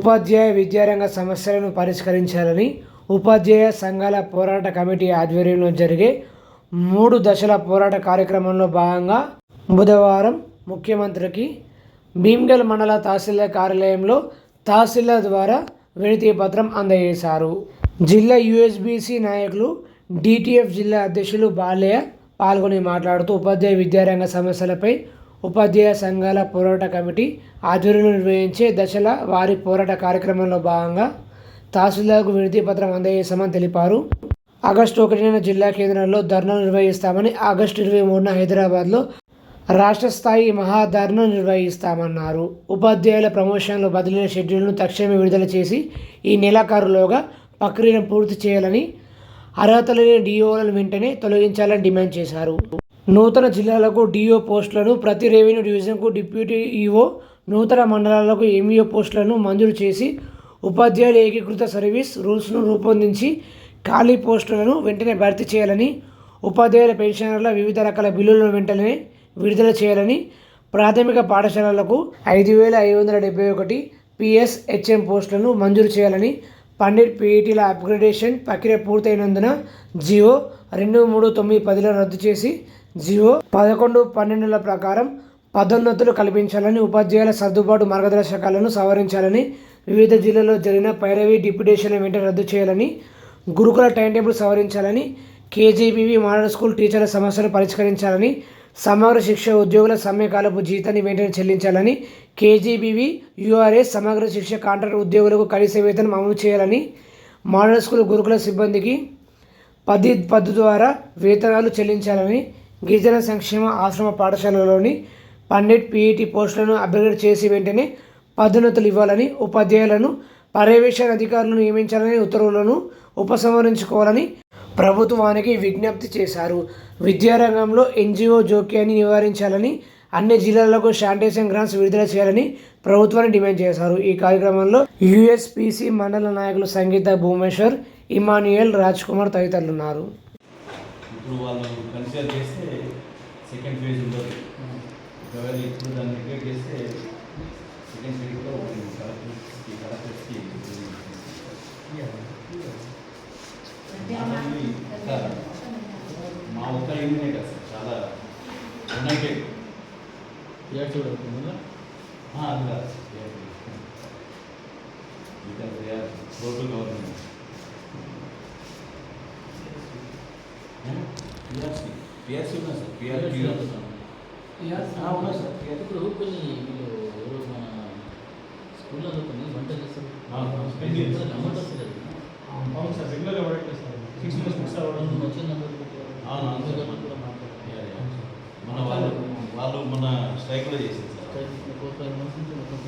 ఉపాధ్యాయ విద్యారంగ సమస్యలను పరిష్కరించాలని ఉపాధ్యాయ సంఘాల పోరాట కమిటీ ఆధ్వర్యంలో జరిగే మూడు దశల పోరాట కార్యక్రమంలో భాగంగా బుధవారం ముఖ్యమంత్రికి భీమ్గల్ మండల తహసీల్దార్ కార్యాలయంలో తహసీల్దార్ ద్వారా వినతి పత్రం అందజేశారు. జిల్లా యుఎస్బిసి నాయకులు డిటిఎఫ్ జిల్లా అధ్యక్షులు బాలయ్య పాల్గొని మాట్లాడుతూ ఉపాధ్యాయ విద్యారంగ సమస్యలపై ఉపాధ్యాయ సంఘాల పోరాట కమిటీ ఆధ్వర్యంలో నిర్వహించే దశల వారి పోరాట కార్యక్రమంలో భాగంగా తహసీల్దార్కు వినతి పత్రం అందజేశామని తెలిపారు. ఆగస్టు ఒకటిన జిల్లా కేంద్రంలో ధర్నాలు నిర్వహిస్తామని ఆగస్టు ఇరవై మూడున హైదరాబాద్లో రాష్ట్ర స్థాయి మహాధర్నా నిర్వహిస్తామన్నారు. ఉపాధ్యాయుల ప్రమోషన్లు బదిలీల షెడ్యూల్ను తక్షణమే విడుదల చేసి ఈ నెలాఖరులోగా ప్రక్రియను పూర్తి చేయాలని అర్హత లేని డిఓలను వెంటనే తొలగించాలని డిమాండ్ చేశారు. నూతన జిల్లాలకు డిఓ పోస్టులను ప్రతి రెవెన్యూ డివిజన్కు డిప్యూటీ ఈఓ నూతన మండలాలకు ఎంఈఓ పోస్టులను మంజూరు చేసి ఉపాధ్యాయుల ఏకీకృత సర్వీస్ రూల్స్ను రూపొందించి ఖాళీ పోస్టులను వెంటనే భర్తీ చేయాలని ఉపాధ్యాయుల పెన్షనర్ల వివిధ రకాల బిల్లులను వెంటనే విడుదల చేయాలని ప్రాథమిక పాఠశాలలకు ఐదు వేల ఐదు వందల డెబ్బై ఒకటి పిఎస్ హెచ్ఎం పోస్టులను మంజూరు చేయాలని పండిట్ పీఈటీల అప్గ్రేడేషన్ ప్రక్రియ పూర్తయినందున జియో రెండు మూడు తొమ్మిది పదిలో రద్దు చేసి జియో పదకొండు పన్నెండుల ప్రకారం పదోన్నతులు కల్పించాలని ఉపాధ్యాయుల సర్దుబాటు మార్గదర్శకాలను సవరించాలని వివిధ జిల్లాల్లో జరిగిన పైరవీ డిప్యుటేషన్ వెంటనే రద్దు చేయాలని గురుకుల టైం టేబుల్ సవరించాలని కేజీబీవీ మోడల్ స్కూల్ టీచర్ల సమస్యలు పరిష్కరించాలని సమగ్ర శిక్ష ఉద్యోగుల సమ్మెకాలపు జీతాన్ని వెంటనే చెల్లించాలని కేజీబీవీ యూఆర్ఎస్ సమగ్ర శిక్ష కాంట్రాక్ట్ ఉద్యోగులకు కనీస వేతనం అమలు చేయాలని మోడల్ స్కూల్ గురుకుల సిబ్బందికి పది పద్దు ద్వారా వేతనాలు చెల్లించాలని గిరిజన సంక్షేమ ఆశ్రమ పాఠశాలలోని పండిట్ పీఈటీ పోస్టులను అప్గ్రేడ్ చేసి వెంటనే పదోన్నతులు ఇవ్వాలని ఉపాధ్యాయులను పర్యవేక్షణ అధికారులను నియమించాలని ఉత్తర్వులను ఉపసంహరించుకోవాలని ప్రభుత్వానికి విజ్ఞప్తి చేశారు. విద్యారంగంలో ఎన్జిఓ జోక్యాన్ని నివారించాలని అన్ని జిల్లాలకు శానిటేషన్ గ్రాంట్స్ విడుదల చేయాలని ప్రభుత్వాన్ని డిమాండ్ చేశారు. ఈ కార్యక్రమంలో యుఎస్పిసి మండల నాయకులు సంగీత భూమేశ్వర్ ఇమాన్యుయల్ రాజ్ కుమార్ తదితరులు ఉన్నారు ఇప్పుడు వాళ్ళు కన్సిడర్ చేస్తే సెకండ్ ఫేజ్ ఉండదు ఒకవేళ ఇప్పుడు దాన్ని నెగ్లెక్ట్ చేస్తే సెకండ్ కలెక్టర్స్కి కలెక్టర్స్కి మా ఒక్క యూనియనే కదా సార్ చాలా యునైటెడ్ అది కాదు. Because they are local government PRC PRC ఉన్నా సార్ పిఆర్సీ ఉన్నా సార్ ఇప్పుడు కొన్ని వీళ్ళు మన స్కూళ్ళలో కొన్ని వంట చేస్తారు అమౌంట్ వస్తుంది అవును sir. Regular work sir six months six అవ్వడం వచ్చిన నెంబర్ మన వాళ్ళు వాళ్ళు మన స్ట్రైక్ కూడా చేసింది సార్ ఫోర్ ఫైవ్ మంత్స్ నుంచి మొత్తం